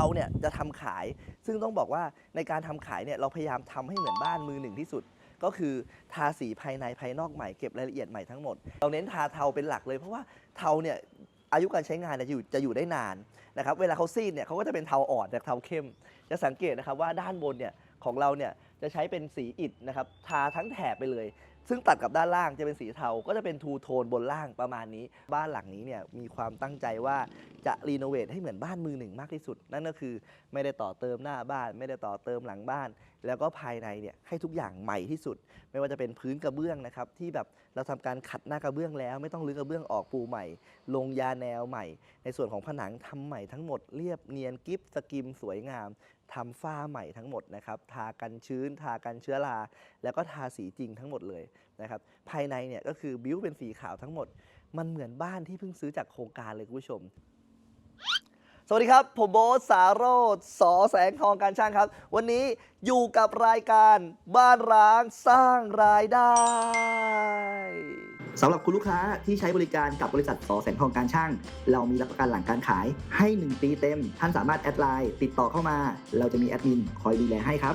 เราเนี่ยจะทำขาย ซึ่งต้องบอกว่าในการทำขายเนี่ยเราพยายามทำให้เหมือนบ้านมือหนึ่งที่สุด ก็คือทาสีภายในภายนอกใหม่เก็บรายละเอียดใหม่ทั้งหมด เราเน้นทาเทาเป็นหลักเลยเพราะว่าเทาเนี่ยอายุการใช้งานจะอยู่จะอยู่ได้นานนะครับเวลาเขาซีดเนี่ยเขาก็จะเป็นเทาอ่อนจากเทาเข้ม จะสังเกตนะครับว่าด้านบนเนี่ยของเราเนี่ยจะใช้เป็นสีอิฐนะครับทาทั้งแถบไปเลย ซึ่งตัดกับด้านล่างจะเป็นสีเทา ก็จะเป็นทูโทนบนล่างประมาณนี้ บ้านหลังนี้เนี่ยมีความตั้งใจว่าจะรีโนเวทให้เหมือนบ้านมือหนึ่งมากที่สุด นั่นก็คือไม่ได้ต่อเติมหน้าบ้าน ไม่ได้ต่อเติมหลังบ้าน แล้วก็ภายในเนี่ยให้ทุกอย่างใหม่ที่สุด ไม่ว่าจะเป็นพื้นกระเบื้องนะครับที่แบบเราทำการขัดหน้ากระเบื้องแล้ว ไม่ต้องรื้อกระเบื้องออกปูใหม่ ลงยาแนวใหม่ ในส่วนของผนังทำใหม่ทั้งหมดเรียบเนียนกิฟสกิมสวยงามทำฝ้าใหม่ทั้งหมดนะครับทากันชื้น ทากันเชื้อรา แล้วก็ทาสีจริงทั้งหมดเลยนะครับภายในเนี่ยก็คือบิวเป็นสีขาวทั้งหมด มันเหมือนบ้านที่เพิ่งซื้อจากโครงการเลยคุณผู้ชม สวัสดีครับ ผมโบ๊ทสารโรธสอแสงทองการช่างครับ วันนี้อยู่กับรายการบ้านร้างสร้างรายได้สำหรับคุณลูกค้าที่ใช้บริการกับบริษัทสอแสงทองการช่าง เรามีรับประกันหลังการขายให้ 1 ปีเต็ม ท่านสามารถแอดไลน์ติดต่อเข้ามา เราจะมีแอดมินคอยดูแลให้ครับ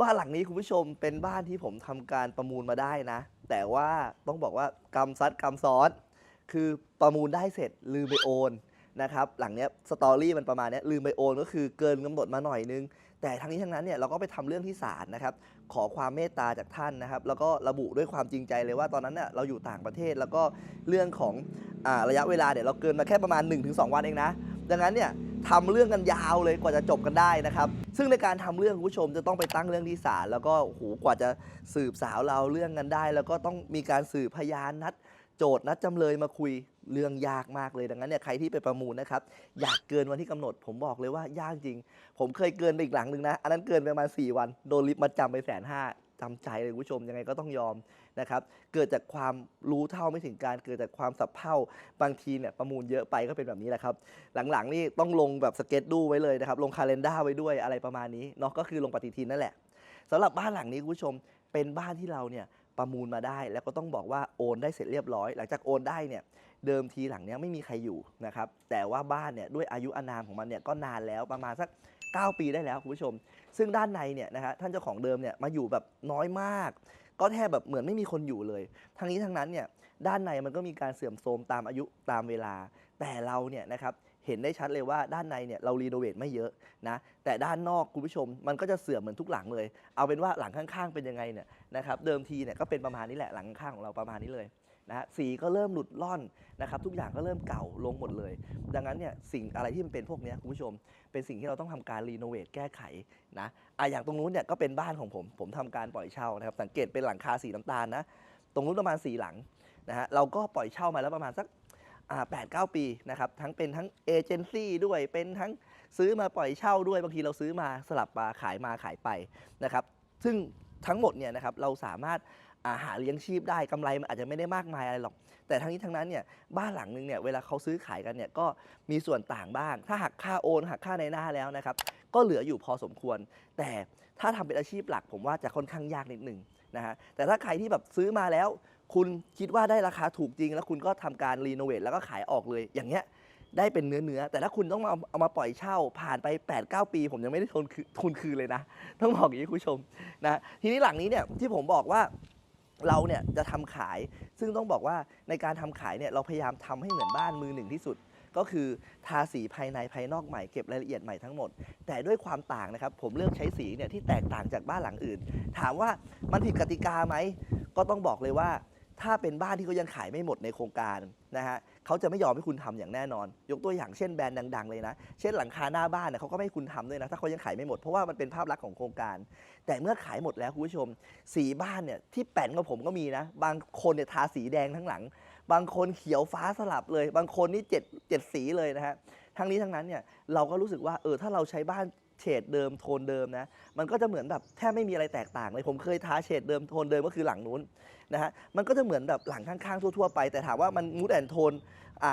บ้านหลังนี้คุณผู้ชมเป็นบ้านที่ผมทำการประมูลมาได้นะ แต่ว่าต้องบอกว่ากำซัดกำซ้อน คือประมูลได้เสร็จลืมไปโอนนะครับ หลังเนี้ยสตอรี่มันประมาณเนี้ยลืมไปโอนก็คือเกินกำหนดมาหน่อยนึง แต่ทั้งนี้ทั้งนั้นเนี่ยเราก็ไปทำเรื่องที่ศาลนะครับ ขอความเมตตาจากท่านนะครับ แล้วก็ระบุด้วยความจริงใจเลยว่าตอนนั้นเนี่ยเราอยู่ต่างประเทศแล้วก็เรื่องของอระยะเวลาเนี่ยเราเกินมาแค่ประมาณ 1-2 วันเองนะ ดังนั้นเนี่ยทำเรื่องกันยาวเลยกว่าจะจบกันได้นะครับ ซึ่งในการทำเรื่องคุณผู้ชมจะต้องไปตั้งเรื่องที่ศาลแล้วก็โอ้โหกว่าจะสืบสาวเราเรื่องกันได้ แล้วก็ต้องมีการสืบพยานนัด โจทย์นัดจำเลยมาคุยเรื่องยากมากเลยดังนั้นเนี่ยใครที่ไปประมูลนะครับอยากเกินวันที่กำหนด ผมบอกเลยว่ายากจริง ผมเคยเกินไปอีกหลังหนึ่งนะ อันนั้นเกินไปประมาณ 4 วันโดนลิฟต์มาจำไปแสนห้าจำใจเลยคุณผู้ชมยังไงก็ต้องยอมนะครับเกิดจากความรู้เท่าไม่ถึงการเกิดจากความสับเพร่าบางทีเนี่ยประมูลเยอะไปก็เป็นแบบนี้แหละครับ หลังๆนี่ต้องลงแบบสเก็ตดูไว้เลยนะครับลงคาล endar ไว้ด้วยอะไรประมาณนี้เนาะก็คือลงปฏิทินนั่นแหละสำหรับบ้านหลังนี้คุณผู้ชมเป็นบ้านที่เราเนี่ย ประมูลมาได้ แล้วก็ต้องบอกว่าโอนได้เสร็จเรียบร้อย หลังจากโอนได้เนี่ยเดิมทีหลังเนี้ยไม่มีใครอยู่นะครับแต่ว่าบ้านเนี่ยด้วยอายุอานามของมันเนี่ยก็นานแล้วประมาณสัก 9 ปีได้แล้วคุณผู้ชม ซึ่งด้านในเนี่ยนะฮะท่านเจ้าของเดิมเนี่ยมาอยู่แบบน้อยมาก ก็แทบแบบเหมือนไม่มีคนอยู่เลยทั้งนี้ทั้งนั้นเนี่ยด้านในมันก็มีการเสื่อมโทรมตามอายุตามเวลา แต่เราเนี่ยนะครับ เห็นได้ชัดเลยว่าด้านในเนี่ยเรารีโนเวทไม่เยอะนะแต่ด้านนอกคุณผู้ชมมันก็จะเสื่อมเหมือนทุกหลังเลย เอาเป็นว่าหลังข้างๆเป็นยังไงเนี่ยนะครับเดิมทีเนี่ยก็เป็นประมาณนี้แหละหลังข้างของเราประมาณนี้เลยนะสีก็เริ่มหลุดล่อนนะครับทุกอย่างก็เริ่มเก่าลงหมดเลย ดังนั้นเนี่ยสิ่งอะไรที่มันเป็นพวกนี้คุณผู้ชม เป็นสิ่งที่เราต้องทำการรีโนเวทแก้ไขนะอะอย่างตรงนู้นเนี่ยก็เป็นบ้านของผม ผมทำการปล่อยเช่านะครับสังเกตเป็นหลังคาสีน้ำตาลนะตรงนู้นประมาณสีหลังนะฮะเราก็ปล่อยเช่ามาแล้วประมาณสัก แปดเก้าปีนะครับทั้งเป็นทั้งเอเจนซี่ด้วยเป็นทั้งซื้อมาปล่อยเช่าด้วยบางทีเราซื้อมาสลับมาขายมาขายไปนะครับซึ่งทั้งหมดเนี่ยนะครับเราสามารถาหาเลี้ยงชีพได้กำไรมันอาจจะไม่ได้มากมายอะไรหรอก แต่ทั้งนี้ทั้งนั้นเนี่ยบ้านหลังนึงเนี่ยเวลาเขาซื้อขายกันเนี่ยก็มีส่วนต่างบ้าง ถ้าหักค่าโอนหักค่าในหน้าแล้วนะครับก็เหลืออยู่พอสมควร แต่ถ้าทำเป็นอาชีพหลักผมว่าจะค่อนข้างยากนิดหนึ่งนะฮะแต่ถ้าใครที่แบบซื้อมาแล้ว คุณคิดว่าได้ราคาถูกจริง แล้วคุณก็ทำการรีโนเวทแล้วก็ขายออกเลย อย่างเงี้ยได้เป็นเนื้อเนื้อแต่ถ้าคุณต้องมาเอามาปล่อยเช่าผ่านไป 8-9 ปี ผมยังไม่ได้ทุนคืนทุนคืนเลยนะ ต้องบอกอย่างนี้คุณผู้ชมนะทีนี้หลังนี้เนี่ยที่ผมบอกว่าเราเนี่ยจะทำขาย ซึ่งต้องบอกว่าในการทำขายเนี่ยเราพยายามทำให้เหมือนบ้านมือหนึ่งที่สุด ก็คือทาสีภายในภายนอกใหม่เก็บรายละเอียดใหม่ทั้งหมด แต่ด้วยความต่างนะครับ ผมเลือกใช้สีเนี่ยที่แตกต่างจากบ้านหลังอื่น ถามว่ามันผิดกติกาไหมก็ต้องบอกเลยว่า ถ้าเป็นบ้านที่เขายังขายไม่หมดในโครงการนะฮะเขาจะไม่ยอมให้คุณทำอย่างแน่นอน ยกตัวอย่างเช่นแบรนด์ดัง ๆ เลยนะ เช่นหลังคาหน้าบ้านเนี่ยเขาก็ไม่ให้คุณทำด้วยนะ ถ้าเขายังขายไม่หมด เพราะว่ามันเป็นภาพลักษณ์ของโครงการ แต่เมื่อขายหมดแล้วคุณผู้ชม สีบ้านเนี่ยที่แป้นกับผมก็มีนะ บางคนเนี่ยทาสีแดงทั้งหลัง บางคนเขียวฟ้าสลับเลย บางคนนี่เจ็ดเจ็ดสีเลยนะฮะ ทั้งนี้ทั้งนั้นเนี่ยเราก็รู้สึกว่าเออถ้าเราใช้บ้าน เฉดเดิมโทนเดิมนะ มันก็จะเหมือนแบบแทบไม่มีอะไรแตกต่างเลย ผมเคยทาเฉดเดิมโทนเดิมก็คือหลังนู้นนะฮะ มันก็จะเหมือนแบบหลังข้างๆทั่วๆไป แต่ถามว่ามันมูดแอนโทน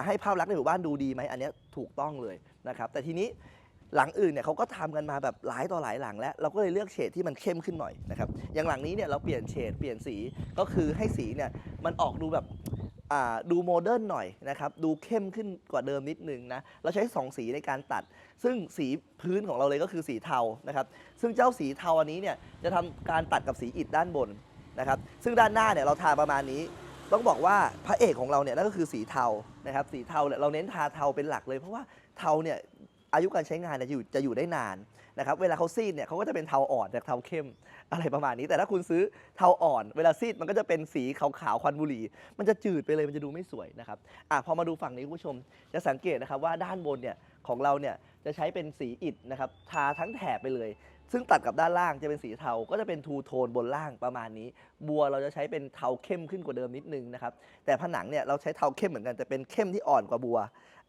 ให้ภาพลักษณ์ในหมู่บ้านดูดีไหมอันนี้ถูกต้องเลยนะครับ แต่ทีนี้หลังอื่นเนี่ยเขาก็ทำกันมาแบบหลายต่อหลายหลังแล้ว เราก็เลยเลือกเฉดที่มันเข้มขึ้นหน่อยนะครับ อย่างหลังนี้เนี่ยเราเปลี่ยนเฉดเปลี่ยนสีก็คือให้สีเนี่ยมันออกดูแบบ ดูโมเดิร์นหน่อยนะครับ ดูเข้มขึ้นกว่าเดิมนิดนึงนะ เราใช้ 2 สีในการตัด ซึ่งสีพื้นของเราเลยก็คือสีเทานะครับ ซึ่งเจ้าสีเทาอันนี้เนี่ยจะทำการตัดกับสีอิฐด้านบนนะครับ ซึ่งด้านหน้าเนี่ยเราทาประมาณนี้ ต้องบอกว่าพระเอกของเราเนี่ยนั่นก็คือสีเทานะครับ สีเทาเนี่ยเราเน้นทาเทาเป็นหลักเลย เพราะว่าเทาเนี่ยอายุการใช้งานเนี่ยจะอยู่จะอยู่ได้นาน นะครับเวลาเขาซีดเนี่ยเขาก็จะเป็นเทาอ่อนจากเทาเข้มอะไรประมาณนี้ แต่ถ้าคุณซื้อเทาอ่อน เวลาซีดมันก็จะเป็นสีขาวๆควันบุหรี่ มันจะจืดไปเลยมันจะดูไม่สวยนะครับอะพอมาดูฝั่งนี้คุณผู้ชม จะสังเกตนะครับว่าด้านบนเนี่ยของเราเนี่ยจะใช้เป็นสีอิฐนะครับทาทั้งแถบไปเลย ซึ่งตัดกับด้านล่างจะเป็นสีเทา ก็จะเป็นทูโทนบนล่างประมาณนี้ บัวเราจะใช้เป็นเทาเข้มขึ้นกว่าเดิมนิดนึงนะครับแต่ผนังเนี่ยเราใช้เทาเข้มเหมือนกันแต่เป็นเข้มที่อ่อนกว่าบัว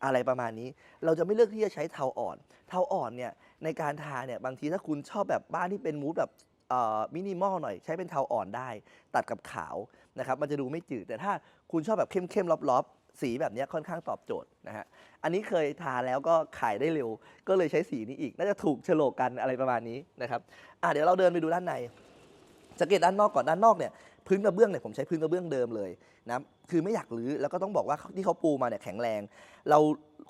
อะไรประมาณนี้ เราจะไม่เลือกที่จะใช้เทาอ่อน เทาอ่อนเนี่ยในการทาเนี่ยบางทีถ้าคุณชอบแบบบ้านที่เป็นมูดแบบมินิมอลหน่อยใช้เป็นเทาอ่อนได้ ตัดกับขาวนะครับมันจะดูไม่จืด แต่ถ้าคุณชอบแบบเข้มๆลอบๆ สีแบบนี้ค่อนข้างตอบโจทย์นะฮะอันนี้เคยทาแล้วก็ขายได้เร็ว ก็เลยใช้สีนี้อีก น่าจะถูกโฉลกกันอะไรประมาณนี้นะครับอะเดี๋ยวเราเดินไปดูด้านในสังเกตด้านนอกก่อนด้านนอกเนี่ย พื้นกระเบื้องเนี่ยผมใช้พื้นกระเบื้องเดิมเลยนะคือไม่อยากรื้อแล้วก็ต้องบอกว่าที่เขาปูมาเนี่ยแข็งแรง เรา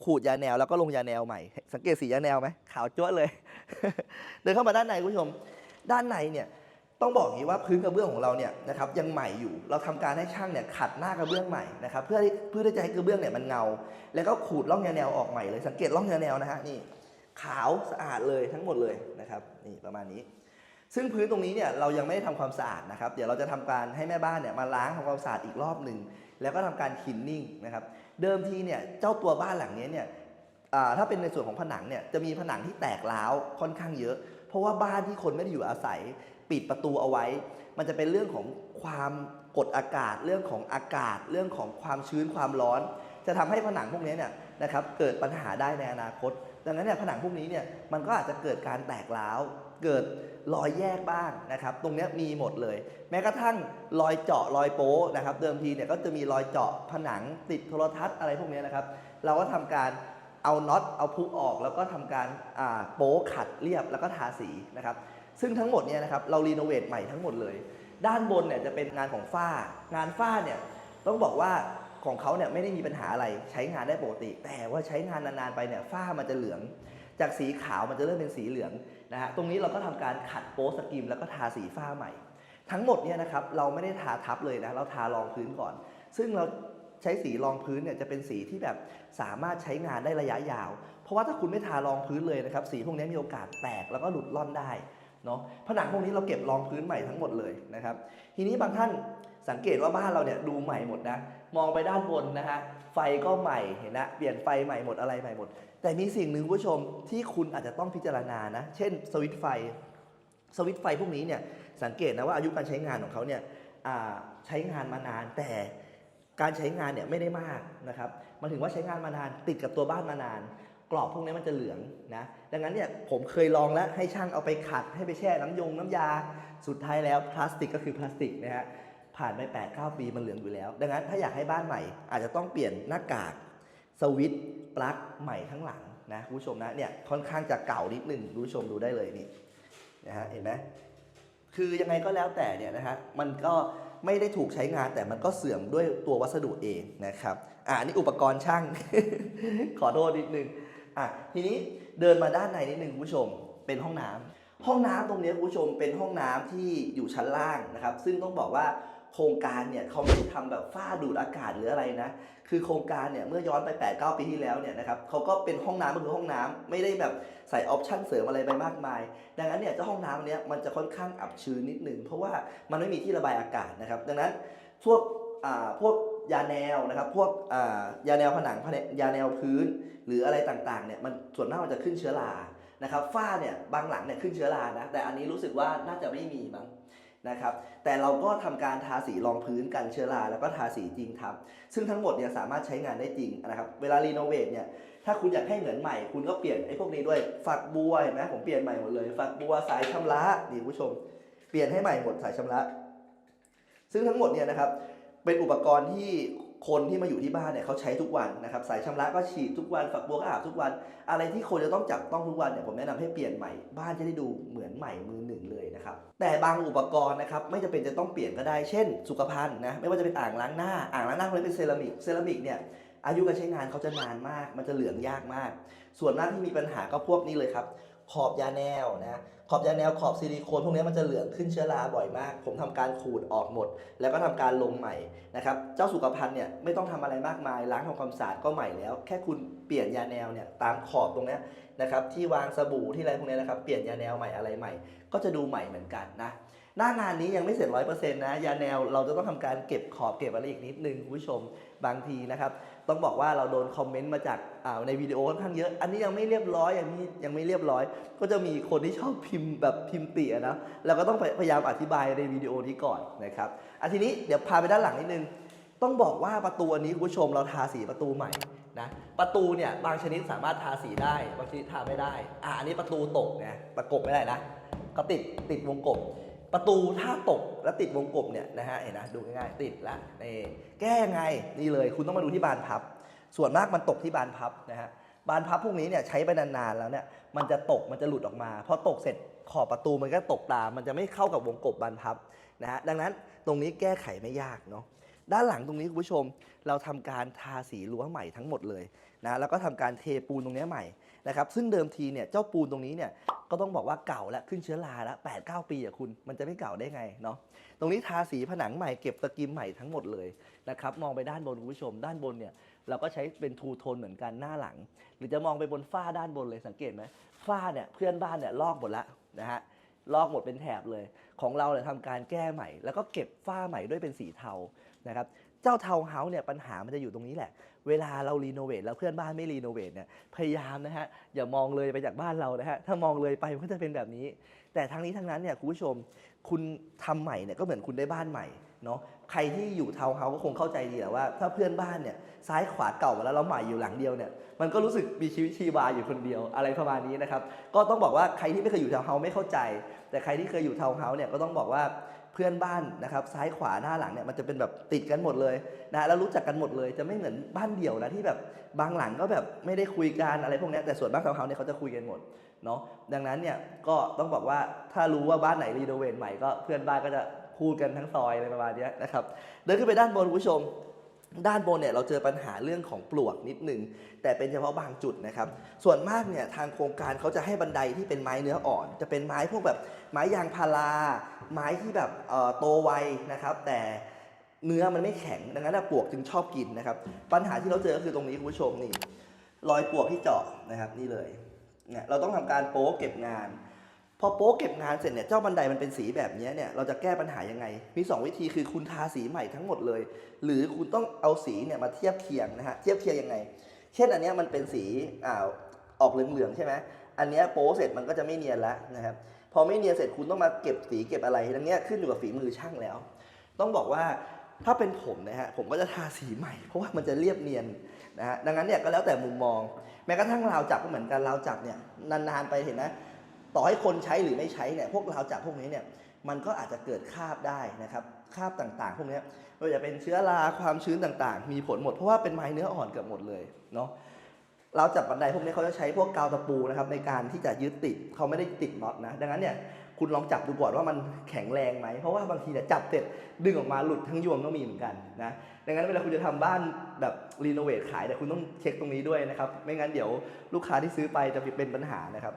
ขูดยาแนวแล้วก็ลงยาแนวใหม่ สังเกตสียาแนวไหมขาวจ้วเลย เดินเข้ามาด้านในคุณผู้ชม ด้านในเนี่ยต้องบอกอย่างนี้ว่าพื้นกระเบื้องของเราเนี่ยนะครับยังใหม่อยู่ เราทำการให้ช่างเนี่ยขัดหน้ากระเบื้องใหม่นะครับเพื่อเพื่อที่จะให้กระเบื้องเนี่ยมันเงา แล้วก็ขูดร่องยาแนวออกใหม่เลย สังเกตร่องยาแนวนะฮะนี่ขาวสะอาดเลยทั้งหมดเลยนะครับนี่ประมาณนี้ ซึ่งพื้นตรงนี้เนี่ยเรายังไม่ได้ทำความสะอาดนะครับ เดี๋ยวเราจะทำการให้แม่บ้านเนี่ยมาล้างทำความสะอาดอีกรอบหนึ่งแล้วก็ทำการคินนิ่งนะครับ เดิมทีเนี่ยเจ้าตัวบ้านหลังนี้เนี่ยถ้าเป็นในส่วนของผนังเนี่ยจะมีผนังที่แตกร้าวค่อนข้างเยอะ เพราะว่าบ้านที่คนไม่ได้อยู่อาศัย ปิดประตูเอาไว้ มันจะเป็นเรื่องของความกดอากาศ เรื่องของอากาศ เรื่องของความชื้นความร้อน จะทำให้ผนังพวกนี้เนี่ยนะครับเกิดปัญหาได้ในอนาคต ดังนั้นเนี่ยผนังพวกนี้เนี่ยมันก็อาจจะเกิดการแตกร้าว เกิดรอยแยกบ้างนะครับ ตรงนี้มีหมดเลย แม้กระทั่งรอยเจาะรอยโป๊นะครับ เดิมทีเนี่ยก็จะมีรอยเจาะผนังติดโทรทัศน์อะไรพวกนี้นะครับ เราก็ทำการเอาน็อตเอาพุออกแล้วก็ทำการโป๊ขัดเรียบแล้วก็ทาสีนะครับ ซึ่งทั้งหมดเนี่ยนะครับเรารีโนเวทใหม่ทั้งหมดเลย ด้านบนเนี่ยจะเป็นงานของฝ้า งานฝ้าเนี่ยต้องบอกว่าของเขาเนี่ยไม่ได้มีปัญหาอะไรใช้งานได้ปกติ แต่ว่าใช้งานนานๆไปเนี่ยฝ้ามันจะเหลือง จากสีขาวมันจะเริ่มเป็นสีเหลืองนะฮะตรงนี้เราก็ทำการขัดโป๊สกิมแล้วก็ทาสีฝ้าใหม่ ทั้งหมดเนี่ยนะครับเราไม่ได้ทาทับเลยนะเราทารองพื้นก่อน ซึ่งเราใช้สีรองพื้นเนี่ยจะเป็นสีที่แบบสามารถใช้งานได้ระยะยาว เพราะว่าถ้าคุณไม่ทารองพื้นเลยนะครับสีพวกนี้มีโอกาสแตกแล้วก็หลุดล่อนได้เนาะผนังพวกนี้เราเก็บรองพื้นใหม่ทั้งหมดเลยนะครับ ทีนี้บางท่านสังเกตว่าบ้านเราเนี่ยดูใหม่หมดนะมองไปด้านบนนะฮะ ไฟก็ใหม่เห็นนะเปลี่ยนไฟใหม่หมดอะไรใหม่หมด แต่มีสิ่งหนึ่งผู้ชมที่คุณอาจจะต้องพิจารณานะ เช่นสวิตไฟ สวิตไฟพวกนี้เนี่ยสังเกตนะว่าอายุการใช้งานของเขาเนี่ยใช้งานมานานแต่การใช้งานเนี่ยไม่ได้มากนะครับมันถึงว่าใช้งานมานานติดกับตัวบ้านมานาน กรอบพวกนี้มันจะเหลืองนะ ดังนั้นเนี่ยผมเคยลองแล้วให้ช่างเอาไปขัดให้ไปแช่น้ำยงน้ำยา สุดท้ายแล้วพลาสติกก็คือพลาสติกนะฮะ ผ่านไป8ปดปีมันเหลืองอยู่แล้ว ดังนั้นถ้าอยากให้บ้านใหม่ อาจจะต้องเปลี่ยนหน้ากากสวิตช์ปลั๊กใหม่ทั้งหลังนะคุณผู้ชมนะเนี่ยค่อนข้างจะเก่านิดหนึ่งคุณผู้ชมดูได้เลยนี่นะฮะเห็นไหมคือยังไงก็แล้วแต่เนี่ยนะฮะมันก็ไม่ได้ถูกใช้งานแต่มันก็เสื่อมด้วยตัววัสดุเองนะครับอ่านี่อุปกรณ์ช่าง ขอโทษนิดนึงอะทีนี้เดินมาด้านในนิดนึงคุณผู้ชม เป็นห้องน้ำห้องน้ำตรงนี้คุณผู้ชมเป็นห้องน้ำที่อยู่ชั้นล่างนะครับ ซึ่งต้องบอกว่า โครงการเนี่ยเขาไม่ได้ทำแบบฝ้าดูดอากาศหรืออะไรนะ คือโครงการเนี่ยเมื่อย้อนไป8 9ปีที่แล้วเนี่ยนะครับเขาก็เป็นห้องน้ำก็คือห้องน้ำไม่ได้แบบใส่ออปชั่นเสริมอะไรไปมากมาย ดังนั้นเนี่ยเจ้าห้องน้ำเนี้ยมันจะค่อนข้างอับชื้นนิดนึงเพราะว่ามันไม่มีที่ระบายอากาศนะครับ ดังนั้นพวกอ่าพวกยาแนวนะครับ พวกอ่ายาแนวผนังผนังยาแนวพื้น หรืออะไรต่างๆเนี่ยมันส่วนมากมันจะขึ้นเชื้อรานะครับฝ้าเนี่ยบางหลังเนี่ยขึ้นเชื้อรานะแต่อันนี้รู้สึกว่าน่าจะไม่มีมั้ง นะครับ แต่เราก็ทำการทาสีรองพื้นกันเชื้อราแล้วก็ทาสีจริงทับ ซึ่งทั้งหมดเนี่ยสามารถใช้งานได้จริงนะครับ เวลารีโนเวทเนี่ย ถ้าคุณอยากให้เหมือนใหม่ คุณก็เปลี่ยนไอ้พวกนี้ด้วย ฝักบัวเห็นไหมผมเปลี่ยนใหม่หมดเลย ฝักบัวสายชำระนี่ผู้ชม เปลี่ยนให้ใหม่หมดสายชำระ ซึ่งทั้งหมดเนี่ยนะครับ เป็นอุปกรณ์ที่ คนที่มาอยู่ที่บ้านเนี่ยเขาใช้ทุกวันนะครับสายชำระก็ฉีดทุกวันฝักบัวก็อาบทุกวัน อะไรที่คนจะต้องจับต้องทุกวันเนี่ยผมแนะนำให้เปลี่ยนใหม่บ้านจะได้ดูเหมือนใหม่มือหนึ่งเลยนะครับแต่บางอุปกรณ์นะครับไม่จำเป็นจะต้องเปลี่ยนก็ได้เช่น สุขภัณฑ์นะไม่ว่าจะเป็นอ่างล้างหน้าอ่างล้างหน้าพวกนี้เป็นเซรามิกเซรามิกเนี่ยอายุการใช้งานเขาจะนานมาก มันจะเหลืองยากมาก ส่วนมากที่มีปัญหาก็พวกนี้เลยครับ ขอบยาแนวนะขอบยาแนวขอบซิลิโคนพวกนี้มันจะเหลืองขึ้นเชื้อราบ่อยมาก ผมทำการขูดออกหมด แล้วก็ทำการลงใหม่นะครับเจ้าสุขภัณฑ์เนี่ยไม่ต้องทำอะไรมากมายล้างทำความสะอาดก็ใหม่แล้ว แค่คุณเปลี่ยนยาแนวเนี่ยตามขอบตรงนี้นะครับที่วางสบู่ที่อะไรพวกนี้นะครับเปลี่ยนยาแนวใหม่อะไรใหม่ ก็จะดูใหม่เหมือนกันนะ หน้างานนี้ยังไม่เสร็จร้อยเปอร์เซ็นต์นะ ยาแนวเราจะต้องทำการเก็บขอบเก็บอะไรอีกนิดนึงคุณผู้ชมบางทีนะครับ ต้องบอกว่าเราโดนคอมเมนต์มาจากาในวิดีโอค่อนข้างเยอะ อันนี้ยังไม่เรียบร้อยอันนี้ยังไม่เรียบร้อย ก็จะมีคนที่ชอบพิมพ์แบบพิมพ์เติอะนะเราก็ต้องพยายามอธิบายในวิดีโอนี้ก่อนนะครับอันทีนี้เดี๋ยวพาไปด้านหลังนิดนึง ต้องบอกว่าประตูอันนี้คุณผู้ชมเราทาสีประตูใหม่นะประตูเนี่ยบางชนิดสามารถทาสีได้บางชนิดทาไม่ได้อ่าอันนี้ประตูตกไงประกบไม่ได้นะก็ติดติดวงกบ ประตูถ้าตกแล้วติดวงกบเนี่ยนะฮะเห็นนะดูง่ายๆติดละนี่แก้ยังไงนี่เลย คุณต้องมาดูที่บานพับ ส่วนมากมันตกที่บานพับนะฮะบานพับพวกนี้เนี่ยใช้ไปนานๆแล้วเนี่ยมันจะตกมันจะหลุดออกมาพอตกเสร็จขอบประตูมันก็ตกตาม มันจะไม่เข้ากับวงกบบานพับนะฮะดังนั้นตรงนี้แก้ไขไม่ยากเนาะด้านหลังตรงนี้คุณผู้ชม เราทำการทาสีรั้วใหม่ทั้งหมดเลยนะแล้วก็ทำการเทปูนตรงนี้ใหม่นะครับซึ่งเดิมทีเนี่ยเจ้าปูนตรงนี้เนี่ย ก็ต้องบอกว่าเก่าแล้วขึ้นเชื้อราแล้ว8ปดเก้าปีอะคุณมันจะไม่เก่าได้ไงเนาะตรงนี้ทาสีผนังใหม่เก็บตะกิมใหม่ทั้งหมดเลยนะครับมองไปด้านบนคุณผู้ชม ด้านบนเนี่ยเราก็ใช้เป็นทูโทนเหมือนกันหน้าหลัง หรือจะมองไปบนฝ้าด้านบนเลยสังเกตไหมฝ้าเนี่ยเพื่อนบ้านเนี่ยลอกหมดละนะฮะลอกหมดเป็นแถบเลย ของเราเนี่ยทำการแก้ใหม่ แล้วก็เก็บฝ้าใหม่ด้วยเป็นสีเทานะครับเจ้าเทาเฮาส์เนี่ยปัญหามันจะอยู่ตรงนี้แหละ เวลาเรารีโนเวทแล้วเพื่อนบ้านไม่รีโนเวทเนี่ยพยายามนะฮะอย่ามองเลยไปจากบ้านเรานะฮะถ้ามองเลยไปมันก็จะเป็นแบบนี้ แต่ทั้งนี้ทั้งนั้นเนี่ยคุณผู้ชมคุณทำใหม่เนี่ยก็เหมือนคุณได้บ้านใหม่เนาะใครที่อยู่ทาวน์เฮาส์ก็คงเข้าใจดีแหละว่า ถ้าเพื่อนบ้านเนี่ยซ้ายขวาเก่ามาแล้วเราใหม่อยู่หลังเดียวเนี่ยมันก็รู้สึกมีชีวิตชีวาอยู่คนเดียวอะไรประมาณนี้นะครับก็ต้องบอกว่าใครที่ไม่เคยอยู่ทาวน์เฮาส์ไม่เข้าใจ แต่ใครที่เคยอยู่ทาวน์เฮาส์เนี่ยก็ต้องบอกว่า เพื่อนบ้านนะครับซ้ายขวาหน้าหลังเนี่ยมันจะเป็นแบบติดกันหมดเลยนะแล้วรู้จักกันหมดเลย จะไม่เหมือนบ้านเดี่ยวนะที่แบบบางหลังก็แบบไม่ได้คุยกันอะไรพวกนี้แต่ส่วนบ้านทาวน์เฮาส์เนี่ยเขาจะคุยกันหมดเนาะดังนั้นเนี่ยก็ต้องบอกว่าถ้ารู้ว่าบ้านไหนรีโนเวทใหม่ก็เพื่อนบ้านก็จะพูดกันทั้งซอยอะไรประมาณนี้นะครับเดินขึ้นไปด้านบนคุณผู้ชมด้านบนเนี่ยเราเจอปัญหาเรื่องของปลวกนิดหนึ่งแต่เป็นเฉพาะบางจุดนะครับ ส่วนมากเนี่ยทางโครงการเขาจะให้บันไดที่เป็นไม้เนื้ออ่อน จะเป็นไม้พวกแบบไม้ยางพารา ไม้ที่แบบโตไวนะครับแต่เนื้อมันไม่แข็งดังนั้นปลวกจึงชอบกินนะครับ ปัญหาที่เราเจอก็คือตรงนี้คุณผู้ชมนี่รอยปลวกที่เจาะนะครับนี่เลยเนี่ยเราต้องทำการโป๊เก็บงาน พอโป๊เก็บงานเสร็จเนี่ยเจ้าบันไดมันเป็นสีแบบนี้เนี่ยเราจะแก้ปัญหายังไง มี 2 วิธีคือคุณทาสีใหม่ทั้งหมดเลย หรือคุณต้องเอาสีเนี่ยมาเทียบเคียงนะฮะเทียบเคียงยังไง เช่นอันนี้มันเป็นสีอ่าออกเหลืองๆใช่ไหมอันนี้โป๊เสร็จมันก็จะไม่เนียนแล้วนะครับ พอไม่เนียนเสร็จคุณต้องมาเก็บสีเก็บอะไรทั้งเนี้ยขึ้นอยู่กับฝีมือช่างแล้ว ต้องบอกว่าถ้าเป็นผมนะฮะผมก็จะทาสีใหม่ เพราะว่ามันจะเรียบเนียนนะฮะดังนั้นเนี่ยก็แล้วแต่มุมมอง แม้กระทั่งราวจับก็เหมือนกันราวจับเนี่ยนานๆไปเห็นนะต่อให้คนใช้หรือไม่ใช้เนี่ยพวกราวจับพวกนี้เนี่ยมันก็อาจจะเกิดคราบได้นะครับคราบต่างๆ พวกนี้ไม่ว่าจะเป็นเชื้อราความชื้นต่างๆ มีผลหมดเพราะว่าเป็นไม้เนื้ออ่อนเกือบหมดเลยเนาะ เราจับบันไดพวกนี้เขาจะใช้พวกกาวตะปูนะครับในการที่จะยึดติดเขาไม่ได้ติดน็อตนะ ดังนั้นเนี่ยคุณลองจับดูก่อนว่ามันแข็งแรงไหม เพราะว่าบางทีเนี่ยจับเสร็จดึงออกมาหลุดทั้งยวงก็มีเหมือนกันนะ ดังนั้นเวลาคุณจะทำบ้านแบบรีโนเวทขายเนี่คุณต้องเช็คตรงนี้ด้วยนะครับ ไม่งั้นเดี๋ยวลูกค้าที่ซื้อไปจะเป็นปัญหานะครับ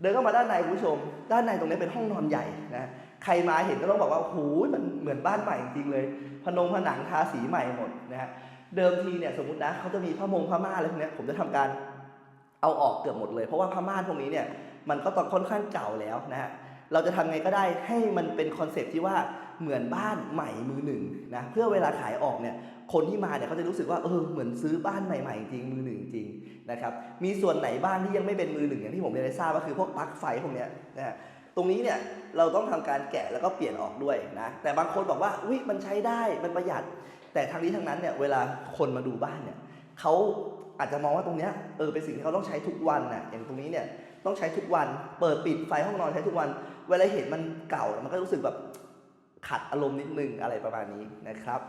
เดินเข้ามาด้านในคุณผู้ชม ด้านในตรงนี้เป็นห้องนอนใหญ่นะ ใครมาเห็นก็ต้องบอกว่าโอ้โหมันเหมือนบ้านใหม่จริงๆเลย พนงผนังทาสีใหม่หมดนะฮะ เดิมทีเนี่ยสมมตินะเขาจะมีผ้ามงผ้าม่านอะไรพวกนี้ผมจะทำการเอาออกเกือบหมดเลย เพราะว่าผ้าม่านพวกนี้เนี่ยมันก็ต้องค่อนข้างเก่าแล้วนะฮะเราจะทำไงก็ได้ให้มันเป็นคอนเซปต์ที่ว่าเหมือนบ้านใหม่มือหนึ่งนะเพื่อเวลาขายออกเนี่ยคนที่มาเนี่ยเขาจะรู้สึกว่าเออเหมือนซื้อบ้านใหม่ๆจริงมือหนึ่งจริงนะครับมีส่วนไหนบ้านที่ยังไม่เป็นมือหนึ่งอย่างที่ผมได้ทราบก็คือพวกปลั๊กไฟพวกเนี้ยนะฮะตรงนี้เนี่ยเราต้องทำการแกะแล้วก็เปลี่ยนออกด้วยนะแต่บางคนบอกว่าอุ้ยมันใช้ได้มันประหยัด แต่ทางนี้ทางนั้นเนี่ยเวลาคนมาดูบ้านเนี่ยเขาอาจจะมองว่าตรงเนี้ยเออเป็นสิ่งที่เขาต้องใช้ทุกวันน่ะอย่างตรงนี้เนี่ยต้องใช้ทุกวัน เปิดปิดไฟห้องนอนใช้ทุกวัน เวลาเห็นมันเก่ามันก็รู้สึกแบบขัดอารมณ์นิดนึงอะไรประมาณนี้นะครับ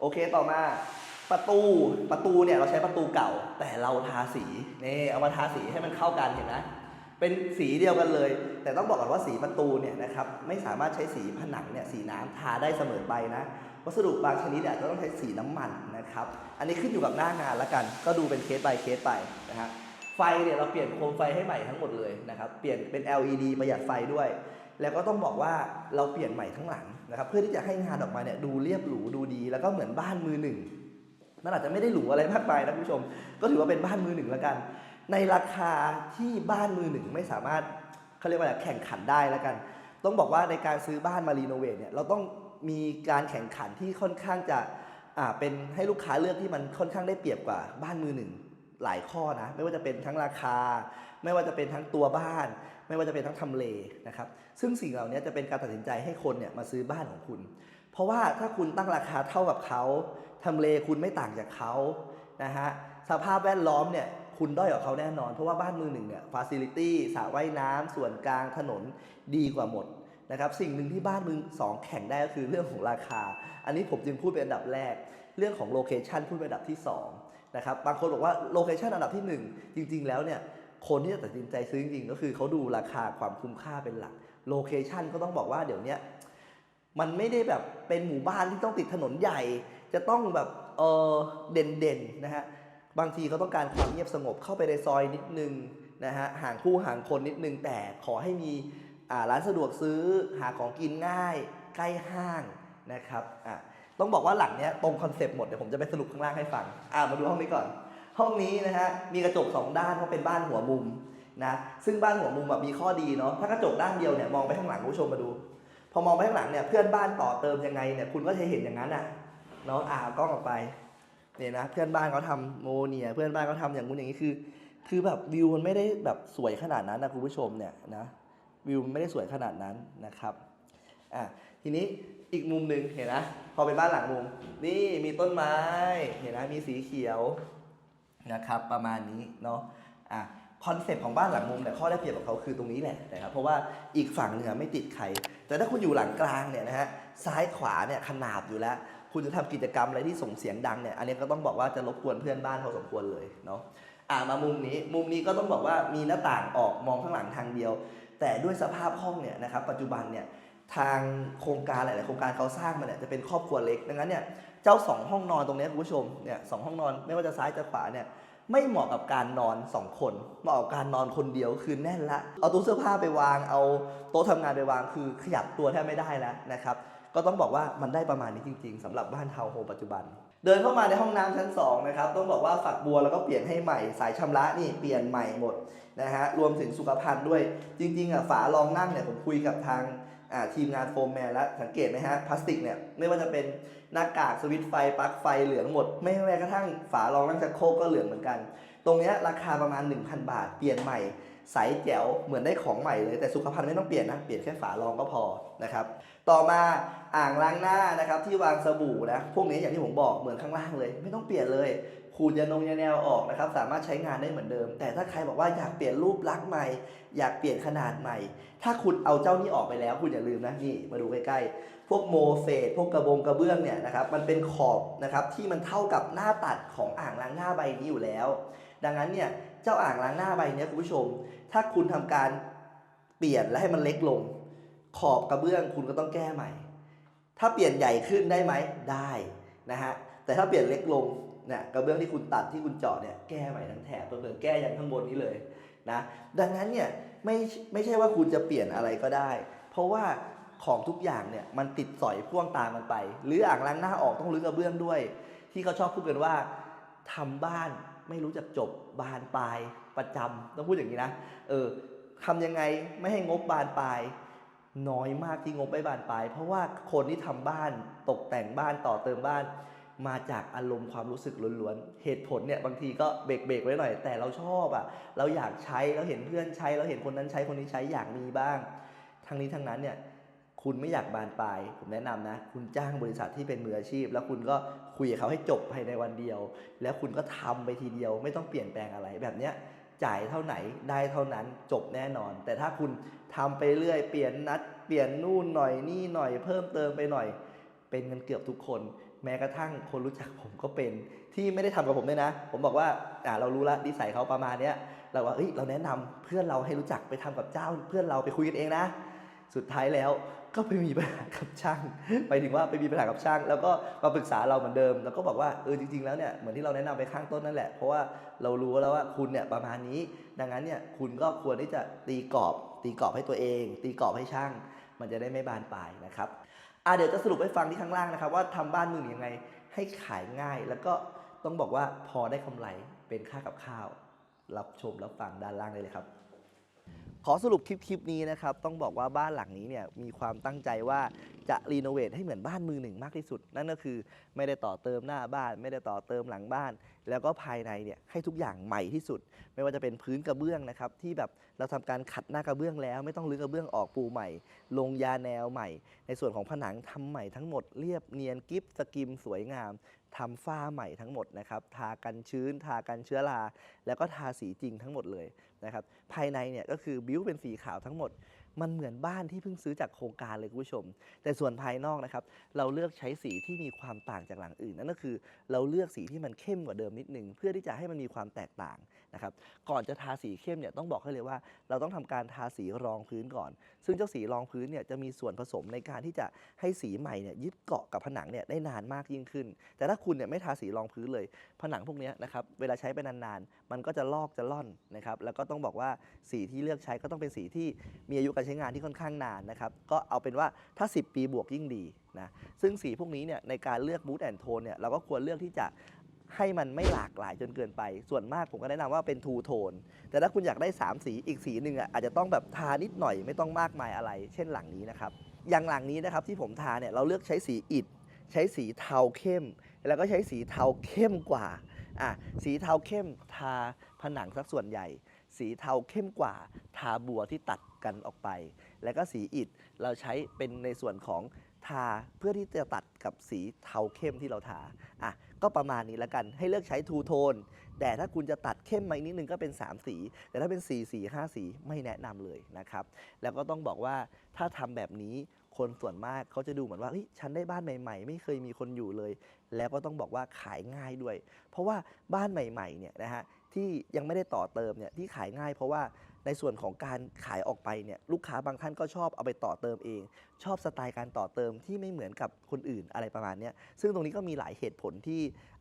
โอเคต่อมาประตูประตูเนี่ยเราใช้ประตูเก่า แต่เราทาสีนี่เอามาทาสีให้มันเข้ากันเห็นไหมเป็นสีเดียวกันเลย แต่ต้องบอกก่อนว่าสีประตูเนี่ยนะครับไม่สามารถใช้สีผนังเนี่ยสีน้ำทาได้เสมอไปนะ วัสดุบางชนิดอาจจะต้องใช้สีน้ำมันนะครับ อันนี้ขึ้นอยู่กับหน้างานละกัน ก็ดูเป็นเคส by เคสไปนะฮะ ไฟเนี่ยเราเปลี่ยนโคมไฟให้ใหม่ทั้งหมดเลยนะครับ เปลี่ยนเป็น LED ประหยัดไฟด้วย แล้วก็ต้องบอกว่าเราเปลี่ยนใหม่ทั้งหลังนะครับ เพื่อที่จะให้งานออกมาเนี่ยดูเรียบหรูดูดี แล้วก็เหมือนบ้านมือหนึ่ง มันอาจจะไม่ได้หรูอะไรมากมายนะคุณผู้ชม ก็ถือว่าเป็นบ้านมือหนึ่งล้วกัน ในราคาที่บ้านมือหนึ่งไม่สามารถเขาเรียกว่าแข่งขันได้ล้วกัน ต้องบอกว่าในการซื้อบ้านมารีโนเวทเนี่ยเราต้อง มีการแข่งขันที่ค่อนข้างจะอ่าเป็นให้ลูกค้าเลือกที่มันค่อนข้างได้เปรียบกว่าบ้านมือหนึ่งหลายข้อนะ ไม่ว่าจะเป็นทั้งราคา ไม่ว่าจะเป็นทั้งตัวบ้าน ไม่ว่าจะเป็นทั้งทำเลนะครับ ซึ่งสิ่งเหล่านี้จะเป็นการตัดสินใจให้คนเนี่ยมาซื้อบ้านของคุณ เพราะว่าถ้าคุณตั้งราคาเท่ากับเขาทำเลคุณไม่ต่างจากเขานะฮะสภาพแวดล้อมเนี่ยคุณด้อยกว่าเขาแน่นอน เพราะว่าบ้านมือหนึ่งเนี่ยฟาซิลิตี้สระว่ายน้ำส่วนกลางถนนดีกว่าหมด นะครับสิ่งหนึ่งที่บ้านมือสองแข่งได้ก็คือเรื่องของราคา อันนี้ผมจึงพูดเป็นอันดับแรก เรื่องของโลเคชันพูดเป็นอันดับที่สองนะครับบางคนบอกว่าโลเคชันอันดับที่หนึ่งจริง ๆ แล้วเนี่ยคนที่จะตัดสินใจซื้อจริงๆก็คือเขาดูราคาความคุ้มค่าเป็นหลักโลเคชันก็ต้องบอกว่าเดี๋ยวนี้มันไม่ได้แบบเป็นหมู่บ้านที่ต้องติดถนนใหญ่ จะต้องแบบเออเด่นๆนะฮะบางทีเขาต้องการความเงียบสงบเข้าไปในซอยนิดนึงนะฮะห่างผู้ห่างคนนิดนึงแต่ขอให้มี ร้านสะดวกซื้อหาของกินง่ายใกล้ห้างนะครับอะต้องบอกว่าหลังเนี้ยตรงคอนเซปต์หมดเดี๋ยวผมจะไปสรุปข้างล่างให้ฟังอ่ามาดูห้องนี้ก่อน ห้องนี้นะฮะมีกระจกสองด้านเพราะเป็นบ้านหัวมุมนะซึ่งบ้านหัวมุมแบบมีข้อดีเนาะถ้ากระจกด้านเดียวเนี่ยมองไปข้างหลังคุณผู้ชมมาดู พอมองไปข้างหลังเนี่ยเพื่อนบ้านต่อเติมยังไงเนี่ยคุณก็จะเห็นอย่างนั้นอะเนาะอ่ากล้องออกไปเนี่ยนะเพื่อนบ้านเขาทำโมเนียเพื่อนบ้านเขาทำอย่างงู้นอย่างนี้คือ คือแบบวิวมันไม่ได้แบบสวยขนาดนั้นนะคุณผู้ชมเนี่ยนะ วิวไม่ได้สวยขนาดนั้นนะครับอะทีนี้อีกมุมหนึ่งเห็นนะพอเป็นบ้านหลังมุม นี่มีต้นไม้เห็นนะมีสีเขียวนะครับประมาณนี้เนาะอะคอนเซ็ปต์ของบ้านหลังมุมเนี่ยข้อได้เปรียบของเขาคือตรงนี้แหละนะครับเพราะว่าอีกฝั่งเหนึ่งอไม่ติดใคร แต่ถ้าคุณอยู่หลังกลางเนี่ยนะฮะซ้ายขวาเนี่ยขนาบอยู่แล้ว คุณจะทำกิจกรรมอะไรที่ส่งเสียงดังเนี่ยอันนี้ก็ต้องบอกว่าจะรบกวนเพื่อนบ้านพอสมควรเลยเนาะอ่ามามุมนี้มุมนี้ก็ต้องบอกว่ามีหน้าต่างออกมองข้างหลังทางเดียว แต่ด้วยสภาพห้องเนี่ยนะครับปัจจุบันเนี่ยทางโครงการหลาย ๆ โครงการเขาสร้างมาเนี่ยจะเป็นครอบครัวเล็กดังนั้นเนี่ยเจ้าสองห้องนอนตรงนี้คุณผู้ชมเนี่ยสองห้องนอนไม่ว่าจะซ้ายจะขวาเนี่ยไม่เหมาะกับการนอนสองคนเหมาะกับการนอนคนเดียวคือแน่นละ เอาตู้เสื้อผ้าไปวางเอาโต๊ะทำงานไปวางคือขยับตัวแทบไม่ได้แล้วนะครับก็ต้องบอกว่ามันได้ประมาณนี้จริง ๆสำหรับบ้านทาวน์โฮมปัจจุบัน เดินเข้ามาในห้องน้ำชั้น2นะครับต้องบอกว่าฝักบัวแล้วก็เปลี่ยนให้ใหม่ สายชำระนี่เปลี่ยนใหม่หมดนะฮะรวมถึงสุขภัณฑ์ด้วย จริงๆอะฝารองนั่งเนี่ยผมคุยกับทางอ่าทีมงานโฟมแมนแล้วสังเกตไหมฮะพลาสติกเนี่ยไม่ว่าจะเป็นหน้ากากสวิตไฟปลั๊กไฟเหลืองหมด ไม่แม้กระทั่งฝารองนั่งชักโครกก็เหลืองเหมือนกัน ตรงเนี้ยราคาประมาณ 1,000 บาท เปลี่ยนใหม่ ใสแจ๋วเหมือนได้ของใหม่เลยแต่สุขภัณฑ์ไม่ต้องเปลี่ยนนะเปลี่ยนแค่ฝารองก็พอนะครับต่อมาอ่างล้างหน้านะครับที่วางสบู่นะพวกนี้อย่างที่ผมบอกเหมือนข้างล่างเลย ไม่ต้องเปลี่ยนเลยขูดยานงยาแนวออกนะครับ สามารถใช้งานได้เหมือนเดิม แต่ถ้าใครบอกว่าอยากเปลี่ยนรูปลักษณ์ใหม่ อยากเปลี่ยนขนาดใหม่ ถ้าคุณเอาเจ้านี้ออกไปแล้ว คุณอย่าลืมนะนี่มาดูใกล้ๆพวกโมเสสพวกกระบงกระเบื้องเนี่ยนะครับมันเป็นขอบนะครับที่มันเท่ากับหน้าตัดของอ่างล้างหน้าใบนี้อยู่แล้ว ดังนั้นเนี่ย เจ้าอ่างล้างหน้าใบเนี้ยคุณผู้ชม ถ้าคุณทำการเปลี่ยนและให้มันเล็กลง ขอบกระเบื้องคุณก็ต้องแก้ใหม่ ถ้าเปลี่ยนใหญ่ขึ้นได้ไหมได้นะฮะแต่ถ้าเปลี่ยนเล็กลงเนี่ยกระเบื้องที่คุณตัดที่คุณเจาะเนี่ยแก้ใหม่ทั้งแถบเพิ่มแก้ย่างข้างบนนี้เลยนะดังนั้นเนี่ยไม่ไม่ใช่ว่าคุณจะเปลี่ยนอะไรก็ได้ เพราะว่าของทุกอย่างเนี่ยมันติดสอยพ่วงตามมันไป หรืออ่างล้างหน้าออกต้องรื้อกระเบื้องด้วย ที่เขาชอบพูดกันว่าทำบ้าน ไม่รู้จักจบบานปลายประจำต้องพูดอย่างนี้นะเออทำยังไงไม่ให้งบบานปลาย น้อยมากที่งบไม่บานปลาย เพราะว่าคนที่ทำบ้านตกแต่งบ้านต่อเติมบ้านมาจากอารมณ์ความรู้สึกล้วนๆ เหตุผลเนี่ยบางทีก็เบรกเบรกไว้หน่อย แต่เราชอบอะ่ะ เราอยากใช้ เราเห็นเพื่อนใช้ เราเห็นคนนั้นใช้คนนี้ใช้อยากมีบ้าง ทั้งนี้ทั้งนั้นเนี่ย คุณไม่อยากบานปลาย ผมแนะนำนะ คุณจ้างบริษัทที่เป็นมืออาชีพ แล้วคุณก็คุยกับเขาให้จบภายในวันเดียว แล้วคุณก็ทำไปทีเดียว ไม่ต้องเปลี่ยนแปลงอะไรแบบเนี้ยจ่ายเท่าไหนได้เท่านั้นจบแน่นอน แต่ถ้าคุณทำไปเรื่อยเปลี่ยนนัดเปลี่ยนนู่นหน่อยนี่หน่อยเพิ่มเติมไปหน่อย เป็นกันเกือบทุกคน แม้กระทั่งคนรู้จักผมก็เป็นที่ไม่ได้ทำกับผมด้วยนะ ผมบอกว่าอ่าเรารู้ละนิสัยเขาประมาณเนี้ยเราว่าเอ้ยเราแนะนำเพื่อนเราให้รู้จักไปทำกับเจ้า เพื่อนเราไปคุยกันเองนะ สุดท้ายแล้ว ก็ไปมีปัญหากับช่างไปถึงว่าไปมีปัญหากับช่าง แล้วก็มาปรึกษาเราเหมือนเดิม แล้วก็บอกว่าเออจริง ๆ แล้วเนี่ยเหมือนที่เราแนะนำไปข้างต้นนั่นแหละ เพราะว่าเรารู้แล้วว่าคุณเนี่ยประมาณนี้ ดังนั้นเนี่ยคุณก็ควรที่จะตีกรอบ ตีกรอบให้ตัวเอง ตีกรอบให้ช่าง มันจะได้ไม่บานปลายนะครับอะเดี๋ยวจะสรุปให้ฟังที่ข้างล่างนะครับ ว่าทำบ้านมือหนึ่งยังไงให้ขายง่าย แล้วก็ต้องบอกว่าพอได้กำไรเป็นค่ากับข้าว รับชมรับฟังด้านล่างได้เลยครับ ขอสรุปคลิปคลิปนี้นะครับ ต้องบอกว่าบ้านหลังนี้เนี่ยมีความตั้งใจว่าจะรีโนเวทให้เหมือนบ้านมือหนึ่งมากที่สุด นั่นก็คือไม่ได้ต่อเติมหน้าบ้าน ไม่ได้ต่อเติมหลังบ้าน แล้วก็ภายในเนี่ยให้ทุกอย่างใหม่ที่สุด ไม่ว่าจะเป็นพื้นกระเบื้องนะครับที่แบบเราทำการขัดหน้ากระเบื้องแล้ว ไม่ต้องรื้อกระเบื้องออกปูใหม่ ลงยาแนวใหม่ ในส่วนของผนังทำใหม่ทั้งหมดเรียบเนียนกิฟสกิมสวยงาม ทำฝ้าใหม่ทั้งหมดนะครับทากันชื้น ทากันเชื้อราแล้วก็ทาสีจริงทั้งหมดเลยนะครับภายในเนี่ยก็คือบิวเป็นสีขาวทั้งหมด มันเหมือนบ้านที่เพิ่งซื้อจากโครงการเลยคุณผู้ชม แต่ส่วนภายนอกนะครับเราเลือกใช้สีที่มีความต่างจากหลังอื่นนั่นก็คือ เราเลือกสีที่มันเข้มกว่าเดิมนิดนึงเพื่อที่จะให้มันมีความแตกต่าง นะครับก่อนจะทาสีเข้มเนี่ยต้องบอกให้เลยว่า เราต้องทำการทาสีรองพื้นก่อน ซึ่งเจ้าสีรองพื้นเนี่ยจะมีส่วนผสมในการที่จะให้สีใหม่เนี่ยยึดเกาะกับผนังเนี่ยได้นานมากยิ่งขึ้น แต่ถ้าคุณเนี่ยไม่ทาสีรองพื้นเลย ผนังพวกนี้นะครับเวลาใช้ไปนานๆ มันก็จะลอกจะล่อนนะครับแล้วก็ต้องบอกว่าสีที่เลือกใช้ก็ต้องเป็นสีที่มีอายุการใช้งานที่ค่อนข้างนานนะครับก็เอาเป็นว่าถ้า 10 ปีบวกยิ่งดีนะซึ่งสีพวกนี้เนี่ยในการเลือกมูดแอนโทนเนี่ยเราก็ควรเลือกที่จะ ให้มันไม่หลากหลายจนเกินไป ส่วนมากผมก็แนะนำว่าเป็นทูโทน แต่ถ้าคุณอยากได้ 3 สีอีกสีหนึ่งอะอาจจะต้องแบบทานิดหน่อยไม่ต้องมากมายอะไร เช่นหลังนี้นะครับ อย่างหลังนี้นะครับที่ผมทาเนี่ยเราเลือกใช้สีอิฐใช้สีเทาเข้ม แล้วก็ใช้สีเทาเข้มกว่าอะสีเทาเข้มทาผนังสักส่วนใหญ่ สีเทาเข้มกว่า ทาบัวที่ตัดกันออกไป แล้วก็สีอิฐเราใช้เป็นในส่วนของทาเพื่อที่จะตัดกับสีเทาเข้มที่เราทาอะ ก็ประมาณนี้ล้วกัน ให้เลือกใช้ทูโทนแต่ถ้าคุณจะตัดเข้มมาอีกนิดนึงก็เป็น 3 สี แต่ถ้าเป็น 4 สี 5 สีไม่แนะนำเลยนะครับ แล้วก็ต้องบอกว่าถ้าทำแบบนี้คนส่วนมากเขาจะดูเหมือนว่าฉันได้บ้านใหม่ ๆ ไม่เคยมีคนอยู่เลย แล้วก็ต้องบอกว่าขายง่ายด้วย เพราะว่าบ้านใหม่ๆเนี่ยนะฮะที่ยังไม่ได้ต่อเติมเนี่ยที่ขายง่ายเพราะว่า ในส่วนของการขายออกไปเนี่ยลูกค้าบางท่านก็ชอบเอาไปต่อเติมเอง ชอบสไตล์การต่อเติมที่ไม่เหมือนกับคนอื่นอะไรประมาณนี้ซึ่งตรงนี้ก็มีหลายเหตุผลที่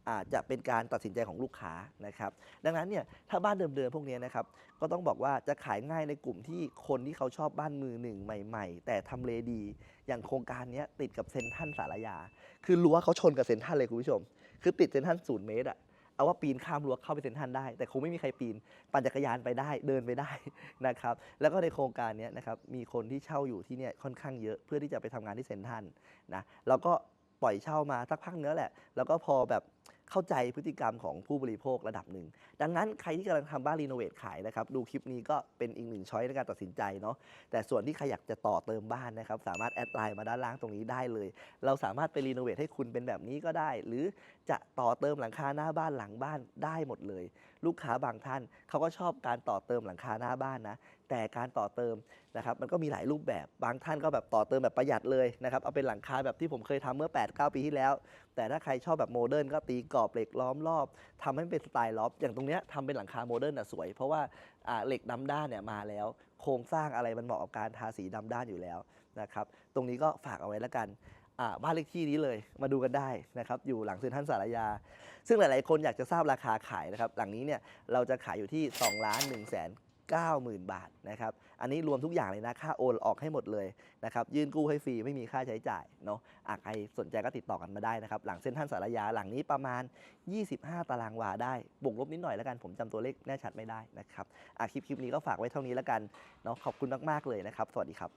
อาจจะเป็นการตัดสินใจของลูกค้านะครับดังนั้นเนี่ยถ้าบ้านเดิมๆพวกนี้นะครับก็ต้องบอกว่าจะขายง่ายในกลุ่มที่คนที่เขาชอบบ้านมือหนึ่งใหม่ ๆ แต่ทำเลดี อย่างโครงการนี้ติดกับเซนทรันสารยา คือรั้วเขาชนกับเซนทรันเลยคุณผู้ชม คือติดเซนทรันศูนย์เมตรอะ เอาว่าปีนข้ามรั้วเข้าไปเซนทรันได้ แต่คงไม่มีใครปีน ปั่นจักรยานไปได้เดินไปได้นะครับแล้วก็ในโครงการนี้นะครับมีคนที่เช่าอยู่ที่เนี่ยค่อนข้างเยอะเพื่อที่จะไปทำงานที่เซนทรันนะแล้วก็ปล่อยเช่ามาสักพักเนื้อแหละ แล้วก็พอแบบ เข้าใจพฤติกรรมของผู้บริโภคระดับหนึ่ง ดังนั้นใครที่กำลังทำบ้านรีโนเวทขายนะครับ ดูคลิปนี้ก็เป็นอีกหนึ่งช้อยในการตัดสินใจเนาะแต่ส่วนที่ใครอยากจะต่อเติมบ้านนะครับ สามารถแอดไลน์มาด้านล่างตรงนี้ได้เลย เราสามารถไปรีโนเวทให้คุณเป็นแบบนี้ก็ได้ หรือจะต่อเติมหลังคาหน้าบ้านหลังบ้านได้หมดเลย ลูกค้าบางท่านเขาก็ชอบการต่อเติมหลังคาหน้าบ้านนะ แต่การต่อเติมนะครับมันก็มีหลายรูปแบบบางท่านก็แบบต่อเติมแบบประหยัดเลยนะครับเอาเป็นหลังคาแบบที่ผมเคยทำเมื่อ 8-9 ปีที่แล้ว แต่ถ้าใครชอบแบบโมเดิร์นก็ตีกรอบเหล็กล้อมรอบทำให้เป็นสไตล์ล็อบอย่างตรงเนี้ยทำเป็นหลังคาโมเดิร์นอะสวย เพราะว่าเหล็กดำด้านเนี่ยมาแล้ว โครงสร้างอะไรมันเหมาะกับการทาสีดำด้านอยู่แล้วนะครับตรงนี้ก็ฝากเอาไว้แล้วกันบ้านเลขที่นี้เลยมาดูกันได้นะครับ อยู่หลังเซ็นทรัลสารยา ซึ่งหลาย ๆ คนอยากจะทราบราคาขายนะครับ หลังนี้เนี่ยเราจะขายอยู่ที่ 2 ล้าน1แสน 90,000 บาทนะครับ อันนี้รวมทุกอย่างเลยนะ ค่าโอนออกให้หมดเลยนะครับ ยื่นกู้ให้ฟรีไม่มีค่าใช้จ่ายเนาะอะใครสนใจก็ติดต่อกันมาได้นะครับ หลังเส้นท่านสารยาหลังนี้ประมาณ 25 ตารางวาได้ บวกลบนิดหน่อยแล้วกัน ผมจำตัวเลขแน่ชัดไม่ได้นะครับ อะคลิปคลิปนี้ก็ฝากไว้เท่านี้แล้วกันเนาะ ขอบคุณมากๆเลยนะครับ สวัสดีครับ